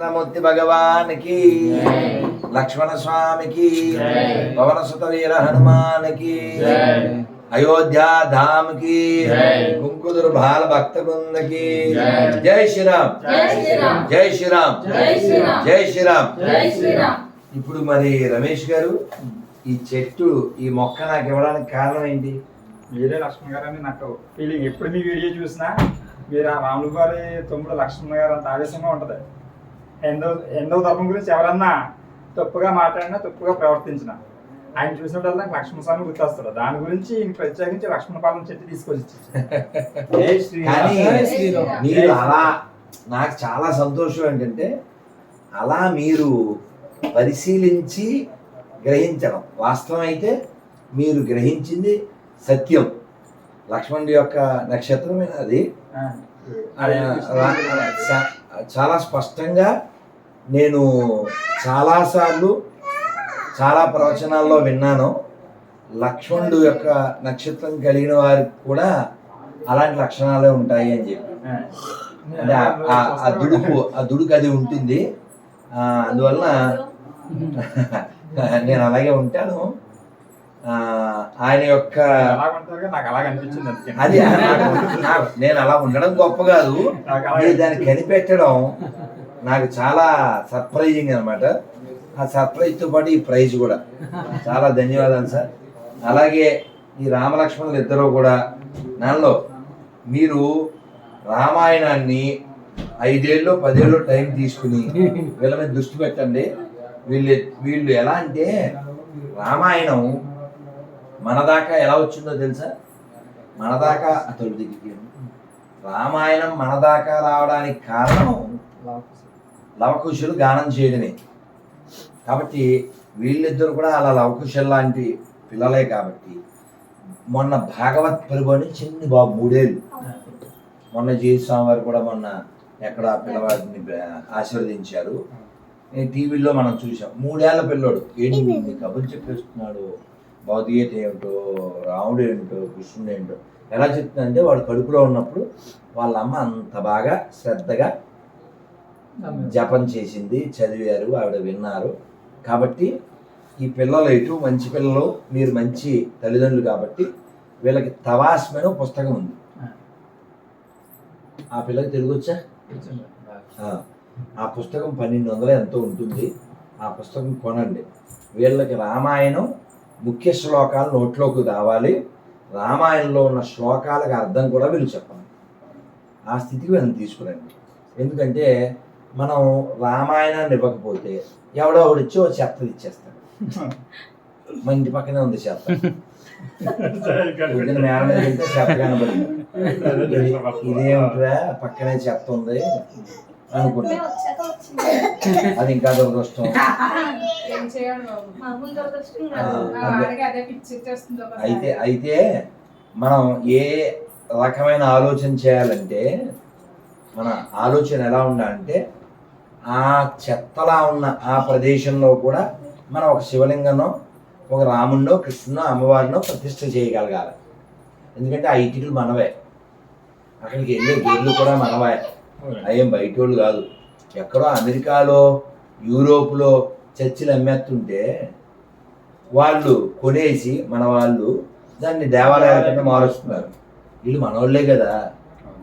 రామచంద్రమూర్తి భగవానికి లక్ష్మణ స్వామికి పవన సుత వీర హనుమానికి అయోధ్య ధామ్కి కుంకుదురు బాల భక్త బృందకి జై శ్రీరామ్. జై శ్రీరామ్. జై శ్రీరామ్. జై శ్రీరామ్. జై శ్రీరామ్. జై శ్రీరామ్. ఇప్పుడు మరి రమేష్ గారు ఈ చెట్టు ఈ మొక్క నాకు ఇవ్వడానికి కారణం ఏంటి? మీరే లక్ష్మణ్ గారు అని నాకు ఫీలింగ్ ఎప్పుడు మీ వీడియో చూసినా మీరు ఆ రాములు గారి తమ్ముడు లక్ష్మణ్ గారు అంత ఆవేశంగా ఉంటది. ఎందో ఎందో ధర్మం గురించి ఎవరన్నా తప్పుగా మాట్లాడినా తప్పుగా ప్రవర్తించిన ఆయన చూసినప్పుడల్లా నాకు లక్ష్మణ స్వామి గుర్తొస్తాడు. దాని గురించి ఈయన ప్రత్యేకించి లక్ష్మణ పాలన చెట్టు తీసుకొచ్చి మీరు అలా నాకు చాలా సంతోషం ఏంటంటే అలా మీరు పరిశీలించి గ్రహించడం. వాస్తవం అయితే మీరు గ్రహించింది సత్యం. లక్ష్మణుడి యొక్క నక్షత్రమే అది. చాలా స్పష్టంగా నేను చాలాసార్లు చాలా ప్రవచనాల్లో విన్నాను. లక్ష్మణుడు యొక్క నక్షత్రం కలిగిన వారికి కూడా అలాంటి లక్షణాలే ఉంటాయి అని చెప్పి. అంటే ఆ- దుడుకు ఆ దుడుకు అది ఉంటుంది. అందువలన నేను అలాగే ఉంటాను. ఆయన యొక్క అది నేను అలా ఉండడం గొప్ప కాదు. దాన్ని కనిపెట్టడం నాకు చాలా సర్ప్రైజింగ్ అనమాట ఆ సర్ప్రైజ్తో పాటు ఈ ప్రైజ్ కూడా. చాలా ధన్యవాదాలు సార్. అలాగే ఈ రామలక్ష్మణులు ఇద్దరు కూడా నాలో మీరు రామాయణాన్ని ఐదేళ్ళు పదేళ్ళు టైం తీసుకుని వీళ్ళ మీద దృష్టి పెట్టండి. వీళ్ళు వీళ్ళు ఎలా అంటే రామాయణం మన దాకా ఎలా వచ్చిందో తెలుసా? మన దాకా అతడు దిగి రామాయణం మన దాకా రావడానికి కారణం లవకుశులు గానం చేయడమే. కాబట్టి వీళ్ళిద్దరు కూడా అలా లవకుశల్ లాంటి పిల్లలే కాబట్టి మొన్న భాగవత్ పరిభవని చిన్ని బాబు మూడేళ్ళు. మొన్న జయస్వామి వారు కూడా మొన్న ఎక్కడ పిల్లవాడిని ఆశీర్వదించారు. నేను టీవీలో మనం చూసాం మూడేళ్ళ పిల్లోడు. ఏంటి నీ కబుర్లు చెప్పేస్తున్నాడు. భౌతికత ఏమిటో రాముడు ఏంటో కృష్ణుడు ఏంటో ఎలా చెప్తుందంటే వాడు కడుపులో ఉన్నప్పుడు వాళ్ళ అమ్మ అంత బాగా శ్రద్ధగా జపం చేసింది చదివారు ఆవిడ విన్నారు. కాబట్టి ఈ పిల్లలు ఇటు మంచి పిల్లలు మీరు మంచి తల్లిదండ్రులు కాబట్టి వీళ్ళకి తవాస్మైన పుస్తకం ఉంది. ఆ. పిల్లకి తెలుగు వచ్చా ఆ, ఆ పుస్తకం పన్నెండు వందల ఎంతో ఉంటుంది. ఆ పుస్తకం కొనండి. వీళ్ళకి రామాయణం ముఖ్య శ్లోకాలు నోట్లోకి రావాలి. రామాయణంలో ఉన్న శ్లోకాలకు అర్థం కూడా వీళ్ళు చెప్పాలి. ఆ స్థితికి వీళ్ళని తీసుకురండి. ఎందుకంటే మనం రామాయణాన్ని ఇవ్వకపోతే ఎవడో ఒకడు వచ్చి ఓ చెత్తది ఇచ్చేస్తాడు. మా ఇంటి పక్కనే ఉంది చెత్త. పొద్దున్న మేడ మీద వెళ్తే చెత్త కనబడింది ఇది- ఇదేమిట్రా పక్కనే చెత్త ఉంది అనుకున్నా అది ఇంకా దురదృష్టం. అయితే అయితే మనం ఏ రకమైన ఆలోచన చేయాలంటే మన ఆలోచన ఎలా ఉండాలంటే ఆ చెత్తలా ఉన్న ఆ ప్రదేశంలో కూడా మనం ఒక శివలింగనో ఒక రాముడినో కృష్ణునో అమ్మవారినో ప్రతిష్ఠ చేయగలగాలి. ఎందుకంటే ఆ ఇటుకలు మనవే. అక్కడికి వెళ్ళే గేర్లు కూడా మనవే. అయ్యేం బయట వాళ్ళు కాదు. ఎక్కడో అమెరికాలో యూరోప్లో చర్చిలు అమ్మేస్తుంటే వాళ్ళు కొనేసి మన వాళ్ళు దాన్ని దేవాలయాల కింద మారుస్తున్నారు. వీళ్ళు మనోళ్ళే కదా.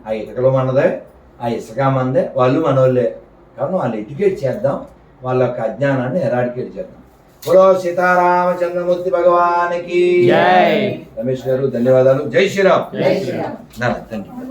ఆ ఇటుకలు మనదే ఆ ఇసుక మనదే వాళ్ళు మనోళ్ళే. కాబట్టి వాళ్ళు ఎడ్యుకేట్ చేద్దాం వాళ్ళ యొక్క అజ్ఞానాన్ని ఎరాడికేట్ చేద్దాం. పురో సీతారామచంద్రమూర్తి భగవానికి. రమేష్ గారు ధన్యవాదాలు. జై శ్రీరామ్. జై శ్రీరామ్. Thank you